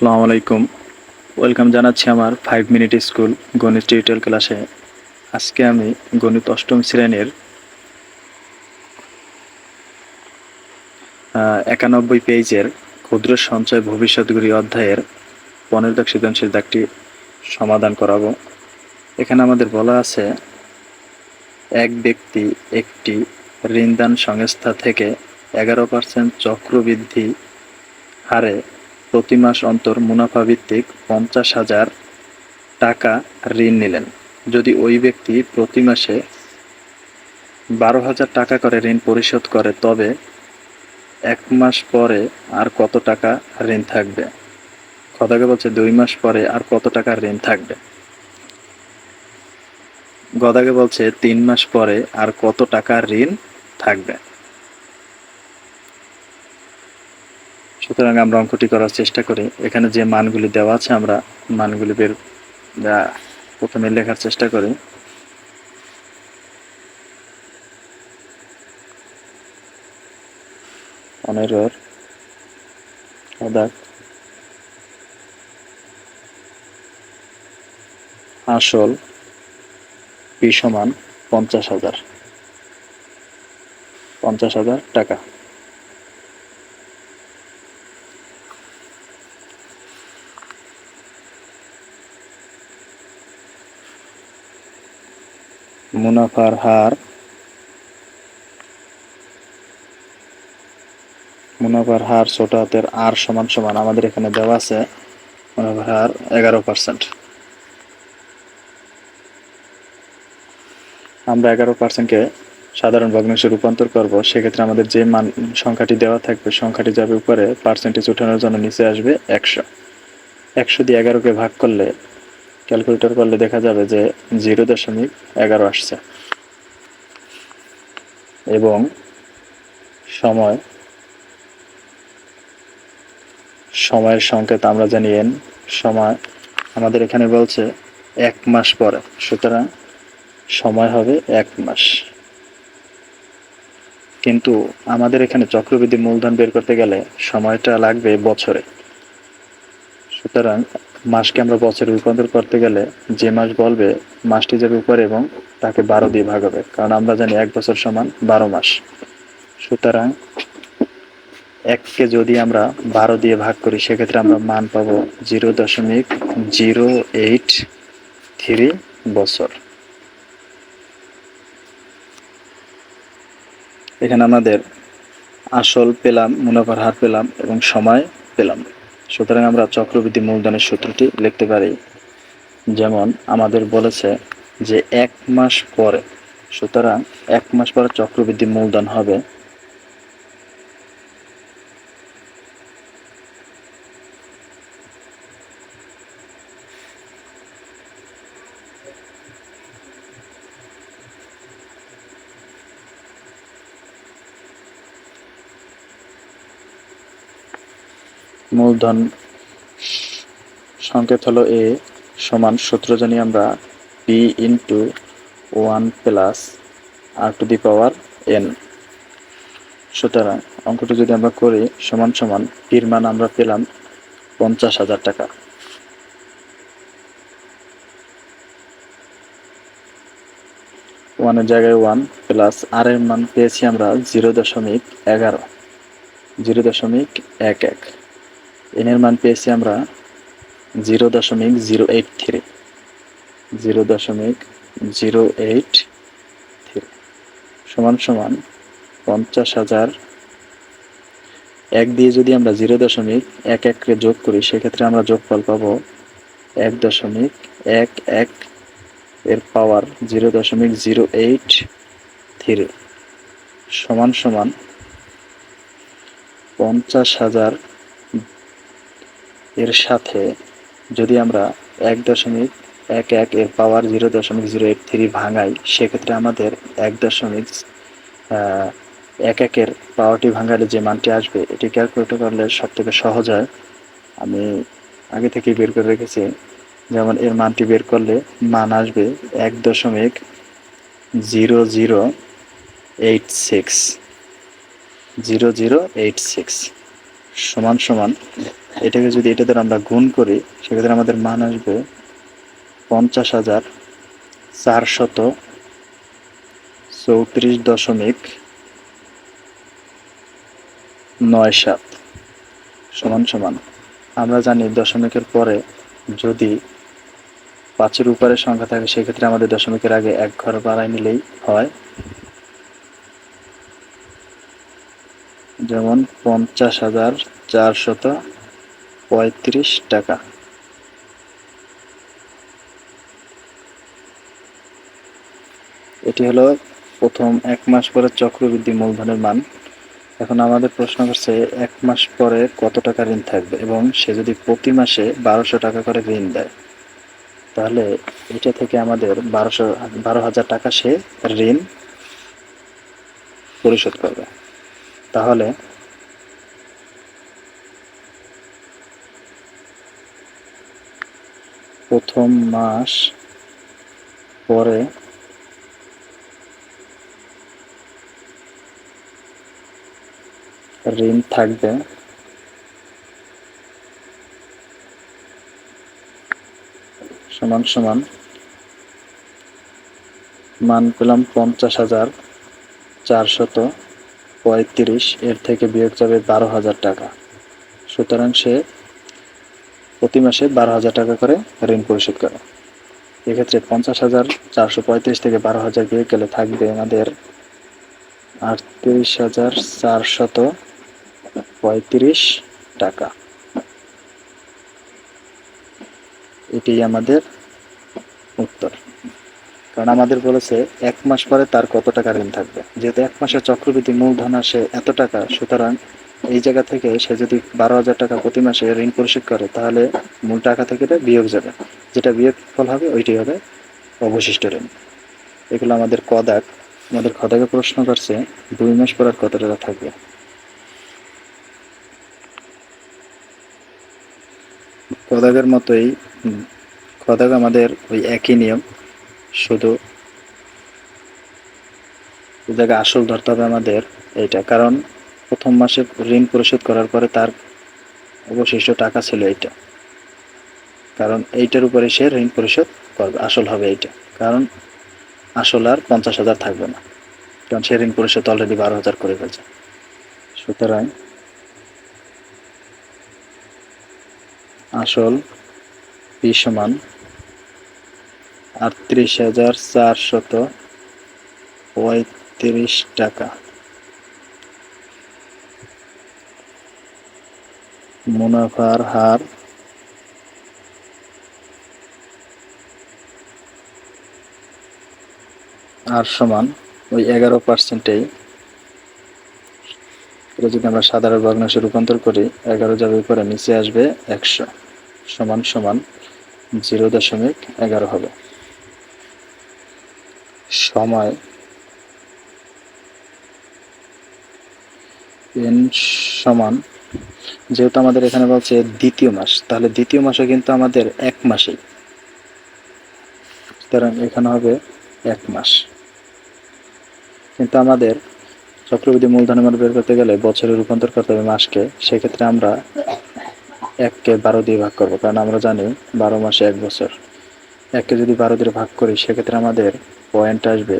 আসসালামু আলাইকুম। ওয়েলকাম জানাচ্ছি আমার ফাইভ মিনিট স্কুল গণিত টিউটোরিয়াল ক্লাসে আজকে আমি গণিত অষ্টম শ্রেণির একানব্বই পেজের ক্ষুদ্র সঞ্চয় ভবিষ্যৎগুলি অধ্যায়ের পনেরো দাগ সৃজনশীল দাগটি সমাধান করাবো। এখানে আমাদের বলা আছে, এক ব্যক্তি একটি ঋণদান সংস্থা থেকে এগারো পার্সেন্ট চক্রবৃদ্ধি হারে প্রতি মাস অন্তর মুনাফা ভিত্তিক পঞ্চাশ হাজার টাকা ঋণ নিলেন। যদি ওই ব্যক্তি প্রতি মাসে বারো হাজার টাকা করে ঋণ পরিশোধ করে, তবে এক মাস পরে আর কত টাকা ঋণ থাকবে? কথাকে বলছে, দুই মাস পরে আর কত টাকা ঋণ থাকবে? গদাকে বলছে, তিন মাস পরে আর কত টাকা ঋণ থাকবে? সুতরাং আমরা অঙ্কটি করার চেষ্টা করি। এখানে যে মানগুলি দেওয়া আছে, আমরা মানগুলি বের প্রথমে লেখার চেষ্টা করি। পনেরোর অদাক আসল পি পঞ্চাশ হাজার। পঞ্চাশ হাজার টাকা। মুনাফার হার মুনাফার হার ছোট আর সমান সমান আমাদের এখানে দেওয়া আছে, মুনাফার হার এগারো পার্সেন্ট আমরা এগারো পার্সেন্টকে সাধারণ ভগ্নাংশে রূপান্তর করব, সেক্ষেত্রে আমাদের যে মান, সংখ্যাটি দেওয়া থাকবে, সংখ্যাটি যাবে উপরে পার্সেন্টেজ উঠানোর জন্য নিচে আসবে একশো। একশো দিয়ে এগারোকে ভাগ করলে ক্যালকুলেটর করলে দেখা যাবে যে জিরো দশমিক এগারো আসছে। এবং সময়, সময়ের সংকেত আমরা জানি এন সময় আমাদের এখানে বলছে এক মাস পরে, সুতরাং সময় হবে এক মাস। কিন্তু আমাদের এখানে চক্রবৃদ্ধি মূলধন বের করতে গেলে সময়টা লাগবে বছরে। সুতরাং মাসকে আমরা বছরে রূপান্তর করতে গেলে যে মাস বলবে, মাসটি যাবে উপরে এবং তাকে বারো দিয়ে ভাগ হবে। কারণ আমরা জানি এক বছর সমান বারো মাস। সুতরাং এককে যদি আমরা বারো দিয়ে ভাগ করি, সেক্ষেত্রে আমরা মান পাবো জিরো দশমিক জিরো এইট থ্রি বছর। এখানে আমাদের আসল পেলাম, মুনাফার হার পেলাম এবং সময় পেলাম। সুতরাং আমরা চক্রবৃদ্ধি মূলধনের সূত্রটি লিখতে পারি। যেমন আমাদের বলেছে যে এক মাস পরে, সুতরাং এক মাস পরে চক্রবৃদ্ধি মূলধন হবে মূলধন সংকেত হলো এ সমান সূত্র জানি আমরা P into one plus R to the power N সুতরাং অঙ্কটি যদি আমরা করি, সমান সমান পির মান আমরা পেলাম পঞ্চাশ হাজার টাকা। ওয়ানের জায়গায় ওয়ান প্লাস আর এর মান পেয়েছি আমরা জিরো দশমিক এগারো। জিরো দশমিক এক এক। এনের মান পেয়েছি আমরা জিরো দশমিক জিরো এইট থ্রি। জিরো দশমিক জিরো এইট থ্রি। সমান সমান পঞ্চাশ হাজার এক দিয়ে যদি আমরা জিরো দশমিক এক এককে যোগ করি, সেক্ষেত্রে আমরা যোগফল পাবো এক দশমিক এক এক এর পাওয়ার জিরো দশমিক জিরো এইট থ্রি। সমান সমান পঞ্চাশ হাজার এর সাথে যদি আমরা এক দশমিক এক এক এর পাওয়ার জিরো দশমিক জিরো এইট থ্রি ভাঙাই, সেক্ষেত্রে আমাদের এক দশমিক এক একের পাওয়ারটি ভাঙালে যে মানটি আসবে, এটি ক্যালকুলেট করলে সব থেকে সহজ হয়। আমি আগে থেকেই বের করে রেখেছি, যেমন এর মানটি বের করলে মান আসবে এক দশমিক zero zero eight six, zero zero eight six. সমান সমান, এটাকে যদি এটা দ্বারা আমরা গুণ করি, সেক্ষেত্রে আমাদের মান আসবে পঞ্চাশ হাজার চারশত চৌত্রিশ দশমিক নয় সাত। সমান সমান। আমরা জানি দশমিকের পরে যদি পাঁচের উপরে সংখ্যা থাকে, সেক্ষেত্রে আমাদের দশমিকের আগে এক ঘর বাড়াই নিলেই হয় যেমন পঞ্চাশ হাজার চারশত পঁয়ত্রিশ টাকা। এটি হলো প্রথম এক মাস পরে চক্রবৃদ্ধি মূলধনের মান। এখন আমাদের প্রশ্ন করছে, এক মাস পরে কত টাকা ঋণ থাকবে এবং সে যদি প্রতি মাসে বারোশো টাকা করে ঋণ দেয়, তাহলে এটা থেকে আমাদের বারোশো, বারো হাজার টাকা সে ঋণ পরিশোধ করবে। তাহলে প্রথম মাস পরে ঋণ থাকবে। সমান সমান মান পেলাম পঞ্চাশ হাজার চারশত। পঁয়ত্রিশ, এর থেকে বিয়োগ যাবে বারো হাজার টাকা। সুতরাং সে প্রতি মাসে বারো হাজার টাকা করে ঋণ পরিশোধ করে। এক্ষেত্রে পঞ্চাশ হাজার চারশো পঁয়ত্রিশ থেকে বারো হাজার বিয়োগ গেলে থাকবে আমাদের আটত্রিশ হাজার চারশত পঁয়ত্রিশ টাকা। এটি আমাদের উত্তর। কারণ আমাদের বলেছে এক মাস পরে তার কত টাকা ঋণ থাকবে? যেহেতু এক মাসের চক্রবৃদ্ধি মূলধন আসে এত টাকা, সুতরাং এই জায়গা থেকে সে যদি বারো হাজার টাকা প্রতি মাসে ঋণ পরিশোধ করে, তাহলে মূল টাকা থেকে এটা বিয়োগ যাবে। যেটা বিয়োগ ফল হবে, ওইটি হবে অবশিষ্ট ঋণ। এগুলো আমাদের কদাক, আমাদের খদাকে প্রশ্ন করছে, দুই মাস পর আর কত টাকা থাকবে? খদাকের মতোই খদাক আমাদের ওই একই নিয়ম। শুধু জায়গায় আসল ধরতে হবে আমাদের এইটা। কারণ প্রথম মাসে ঋণ পরিশোধ করার পরে তার অবশিষ্ট টাকা ছিল এইটা। কারণ এইটার উপরে সে ঋণ পরিশোধ করবে, আসল হবে এইটা। কারণ আসল আর পঞ্চাশ হাজার থাকবে না। কারণ সে ঋণ পরিশোধ অলরেডি বারো হাজার করে ফেলছে। সুতরাং আসল পি সমান আটত্রিশ হাজার চারশত পঁয়ত্রিশ টাকা। মুনাফার হার আর সমান ওই এগারো পার্সেন্টেই। যদি আমরা সাধারণ ভগ্নাংশে রূপান্তর করি, এগারো যাবে উপরে নিচে আসবে একশো সমান সমান জিরো দশমিক এগারো হবে। সময়। এন সমান, যেহেতু আমাদের এখানে বলছে দ্বিতীয় মাস, তাহলে দ্বিতীয় মাসে কিন্তু আমাদের এক মাসেই। সুতরাং এখানে হবে এক মাস। কিন্তু আমাদের চক্রবৃদ্ধি মূলধনের মান বের করতে গেলে বছরে রূপান্তর করতে হবে মাসকে, সেক্ষেত্রে আমরা এককে বারো দিয়ে ভাগ করব, কারণ আমরা জানি বারো মাসে এক বছর। এককে যদি বারো দিয়ে ভাগ করি, সেক্ষেত্রে আমাদের পয়েন্ট আসবে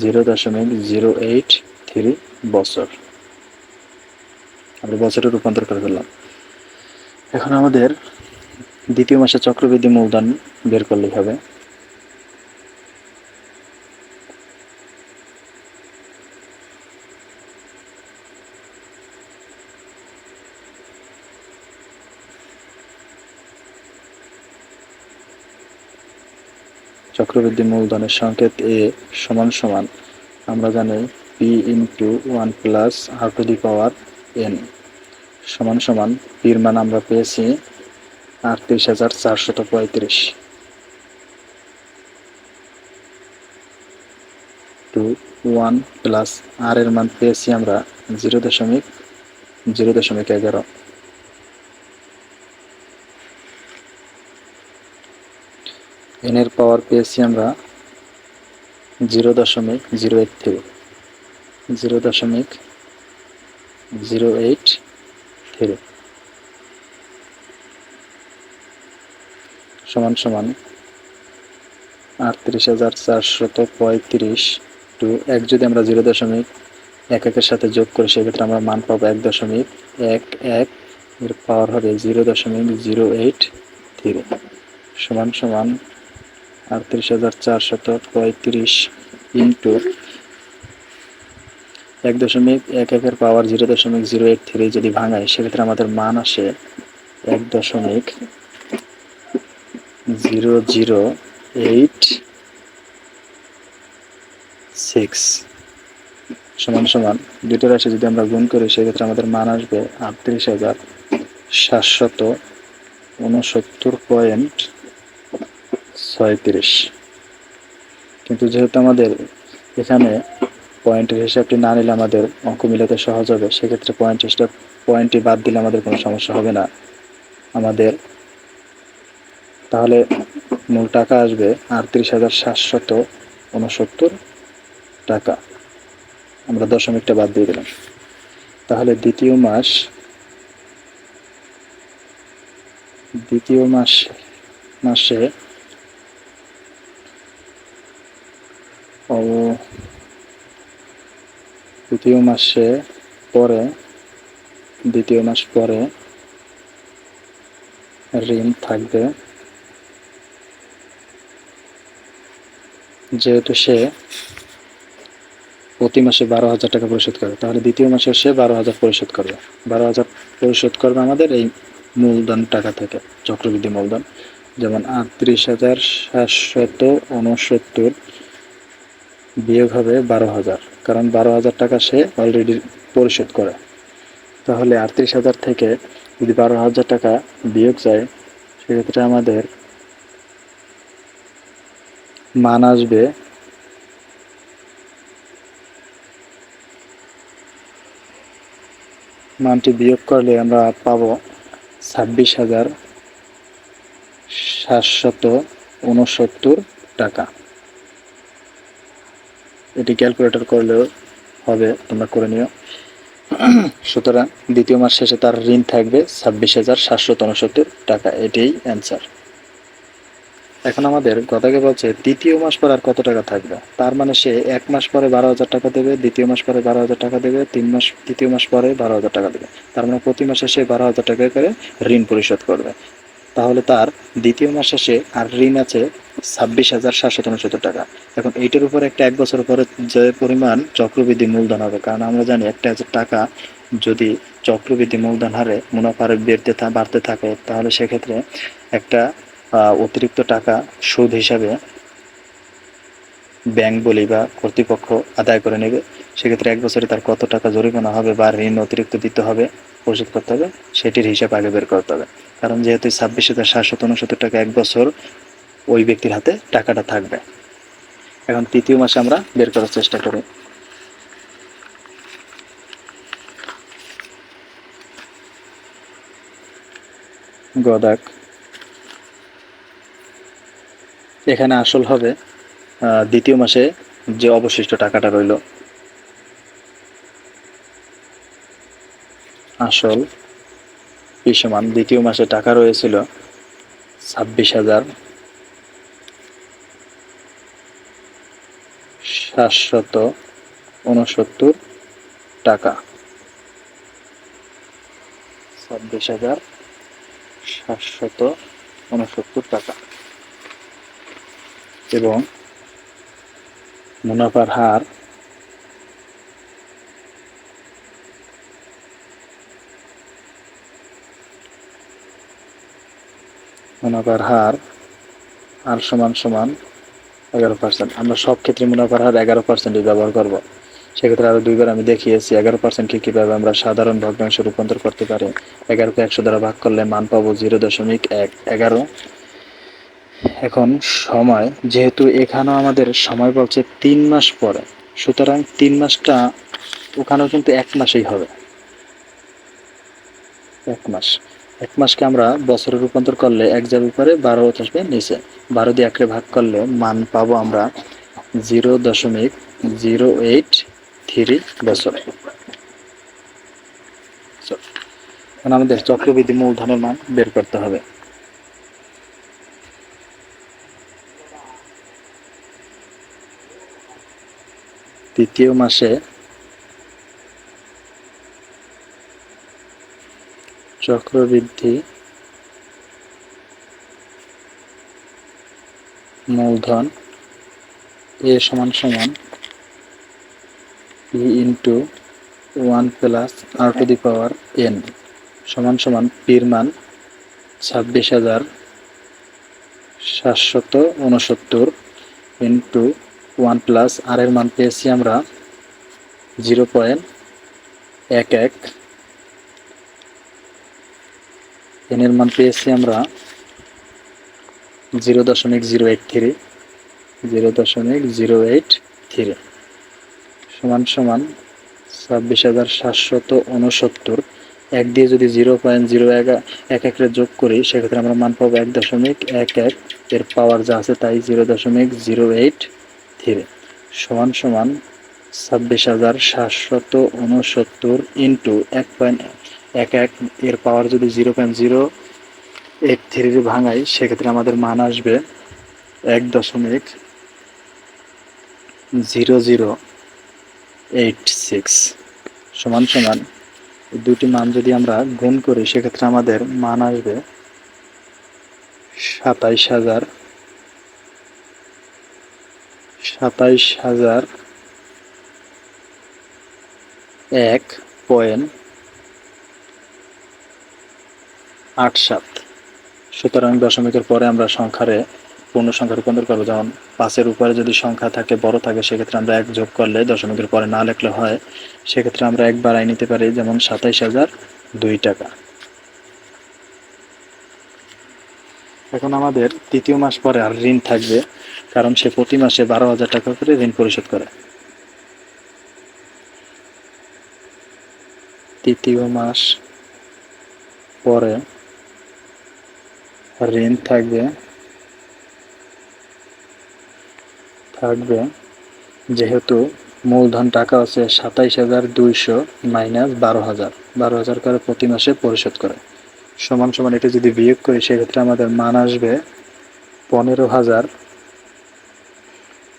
জিরো দশমিক জিরো এইট থ্রি বছর। আমরা বছরে রূপান্তর করে ফেললাম। এখন আমাদের দ্বিতীয় মাসে চক্রবৃদ্ধি মূলধন বের করলেই হবে। চক্রবৃদ্ধি মূলধনের সংকেত এ সমান সমান। আমরা জানি P into one plus R to the power N সমান সমান পির মান আমরা পেয়েছি আটত্রিশ হাজার চারশত পঁয়ত্রিশ। টু ওয়ান প্লাস আর এর মান পেয়েছি আমরা জিরো দশমিক জিরো দশমিক এগারো। এন এর পাওয়ার পেয়েছি আমরা জিরো দশমিক জিরো এইট থ্রি জিরো দশমিক জিরো এইট থ্রি সমান সমান আটত্রিশ হাজার চারশত পঁয়ত্রিশ টু এক। যদি আমরা জিরো দশমিক এক একের সাথে যোগ করি, সেক্ষেত্রে আমরা মান পাবো এক দশমিক এক এক, এর পাওয়ার হবে জিরো দশমিক জিরো এইট থ্রি সমান সমান আটত্রিশ হাজার চারশত পঁয়ত্রিশ ইন্টু এক দশমিক এক একের পাওয়ার জিরো দশমিক জিরো এইট থ্রি যদি ভাঙাই সেক্ষেত্রে আমাদের মান আসে এক দশমিক জিরো জিরো এইট সিক্স। সমান সমান দুটো রাশি যদি আমরা গুণ করি, সেক্ষেত্রে আমাদের মান আসবে আটত্রিশ হাজার সাতশত উনসত্তর পয়েন্ট ছয়ত্রিশ কিন্তু যেহেতু আমাদের এখানে পয়েন্টের হিসাবটি না নিলে আমাদের অঙ্ক মিলাতে সহজ হবে, সেক্ষেত্রে পয়েন্ট হিসাব পয়েন্টটি বাদ দিলে আমাদের কোনো সমস্যা হবে না। আমাদের তাহলে মূল টাকা আসবে আটত্রিশ হাজার সাতশত উনসত্তর টাকা। আমরা দশমিকটা বাদ দিয়ে দিলাম। তাহলে দ্বিতীয় মাস দ্বিতীয় মাস, মাসে ও দ্বিতীয় মাসে পরে দ্বিতীয় মাস পরে ঋণ থাকবে যেহেতু সে প্রতি মাসে বারো হাজার টাকা পরিশোধ করে তাহলে দ্বিতীয় মাসে সে বারো হাজার পরিশোধ করবে বারো হাজার পরিশোধ করবে আমাদের এই মূলধন টাকা থেকে চক্রবৃদ্ধি মূলধন যেমন আটত্রিশ হাজার সাতশত উনসত্তর বিয়োগ হবে বারো হাজার। কারণ বারো হাজার টাকা সে অলরেডি পরিশোধ করে। তাহলে আটত্রিশ হাজার থেকে যদি বারো হাজার টাকা বিয়োগ যায়, সেক্ষেত্রে আমাদের মান আসবে মানটি বিয়োগ করলে আমরা পাবো ছাব্বিশ হাজার সাতশত উনসত্তর টাকা। এটি ক্যালকুলেটর করলেও হবে, তোমরা করে নিও। সুতরাং দ্বিতীয় মাস শেষে তার ঋণ থাকবে ছাব্বিশ হাজার সাতশো উনসত্তর টাকা। এটাই অ্যান্সার। এখন আমাদের গদাকে বলছে, দ্বিতীয় মাস পর আর কত টাকা থাকবে? তার মানে সে এক মাস পরে বারো হাজার টাকা দেবে, দ্বিতীয় মাস পরে বারো হাজার টাকা দেবে, তিন মাস, তৃতীয় মাস পরে বারো হাজার টাকা দেবে। তার মানে প্রতি মাসে সে বারো হাজার টাকা করে ঋণ পরিশোধ করবে। তাহলে তার দ্বিতীয় মাস শেষে আর ঋণ আছে ছাব্বিশ হাজার সাতশো উনসত্তর টাকা। এখন এইটার উপর একটা এক বছর পরে যে পরিমাণ চক্রবৃদ্ধি মূলধন হবে, কারণ আমরা জানি একটা হাজার টাকা যদি চক্রবৃদ্ধি মূলধন হারে মুনাফার বেড়তে বাড়তে থাকে, তাহলে সেক্ষেত্রে একটা অতিরিক্ত টাকা সুদ হিসাবে ব্যাংক বলি বা কর্তৃপক্ষ আদায় করে নেবে। সেক্ষেত্রে এক বছরে তার কত টাকা জরিমানা হবে বা ঋণ অতিরিক্ত দিতে হবে, পরিশোধ করতে হবে, সেটির হিসাব আগে বের করতে হবে। কারণ যেহেতু ছাব্বিশ হাজার সাতশো উনসত্তর টাকা এক বছর ওই ব্যক্তির হাতে টাকাটা থাকবে। এখন তৃতীয় মাসে আমরা বের করার চেষ্টা করি। গদাক। এখানে আসল হবে দ্বিতীয় মাসে যে অবশিষ্ট টাকাটা রইল। আসল। সমান দ্বিতীয় মাসে টাকা রয়েছিল ছাব্বিশ হাজার সাতশত উনসত্তর টাকা। ছাব্বিশ হাজার সাতশত উনসত্তর টাকা। এবং মুনাফার হার মুনাফার হার আর সমান সমান এগারো পার্সেন্ট আমরা সব ক্ষেত্রে মুনাফার হার এগারো পার্সেন্টই ব্যবহার করব। সেক্ষেত্রে আরও দুইবার আমি দেখিয়েছি, এগারো পার্সেন্টকে কীভাবে আমরা সাধারণ ভগ্নাংশে রূপান্তর করতে পারি? এগারোকে একশো দ্বারা ভাগ করলে মান পাবো জিরো দশমিক এক। এগারো। এখন সময়, যেহেতু এখানেও আমাদের সময় বলছে তিন মাস পরে, সুতরাং তিন মাসটা ওখানেও কিন্তু এক মাসেই হবে। এক মাস। এক মাসকে আমরা বছরে রূপান্তর করলে এক যাবে উপরে বারো আসবে, নিচে। বারো দিয়ে একরে ভাগ করলে মান পাবো আমরা জিরো দশমিক জিরো এইট থ্রি বছর। এখন আমাদের চক্রবৃদ্ধি মূলধনের মান বের করতে হবে। তৃতীয় মাসে চক্রবৃদ্ধি মূলধন এ সমান সমান P into one plus R to the power N সমান সমান পির মান ছাব্বিশ হাজার সাতশত উনসত্তর ইন্টু ওয়ান প্লাস আর এর মান পেয়েছি আমরা জিরো পয়েন্ট এক এক এন এর মান পেয়েছি আমরা জিরো দশমিক জিরো এইট থ্রি, জিরো দশমিক জিরো এইট থ্রি, সমান সমান ছাব্বিশ হাজার সাতশত উনসত্তর এক দিয়ে যদি জিরো পয়েন্ট জিরো এক এক একরে যোগ করি, সেক্ষেত্রে আমরা মান পাবো এক দশমিক এক এক, এর পাওয়ার যা আছে তাই জিরো দশমিক জিরো এইট থ্রি, সমান সমান ছাব্বিশ হাজার সাতশত উনসত্তর ইন্টু এক পয়েন্ট এক এক এর পাওয়ার যদি zero point zero eight three ভাঙাই, সেক্ষেত্রে আমাদের মান আসবে এক দশমিক জিরো জিরো এইট সিক্স সমান সমান। দুটি মান যদি আমরা গুণ করি, সেক্ষেত্রে আমাদের মান আসবে সাতাইশ হাজার। সাতাইশ হাজার এক পয়েন্ট আট সাত। সুতরাং দশমিকের পরে আমরা সংখ্যারে, পূর্ণ সংখ্যা রূপান্তর করব। যেমন পাঁচের উপরে যদি সংখ্যা থাকে, বড় থাকে, সেক্ষেত্রে আমরা এক যোগ করলে দশমিকের পরে না লেখলে হয়। সেক্ষেত্রে আমরা এক বাড়াই নিতে পারি, যেমন সাতাইশ হাজার দুই টাকা। এখন আমাদের তৃতীয় মাস পরে আর ঋণ থাকবে, কারণ সে প্রতি মাসে বারো হাজার টাকা করে ঋণ পরিশোধ করে। তৃতীয় মাস পরে ঋণ থাকবে থাকবে, যেহেতু মূলধন টাকা আছে সাতাইশ হাজার দুইশো মাইনাস বারো হাজার। বারো হাজার করে প্রতি মাসে পরিশোধ করে। সমান সমান এটা যদি বিয়োগ করি, সেক্ষেত্রে আমাদের মান আসবে পনেরো হাজার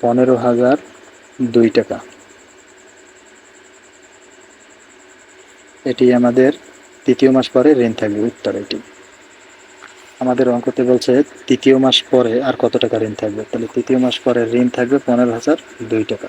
পনেরো হাজার দুই টাকা। এটি আমাদের তৃতীয় মাস পরে ঋণ থাকবে উত্তর এটি। আমাদের অঙ্কতে বলছে তৃতীয় মাস পরে আর কত টাকা ঋণ থাকবে? তাহলে তৃতীয় মাস পরে ঋণ থাকবে পনেরো হাজার দুই টাকা।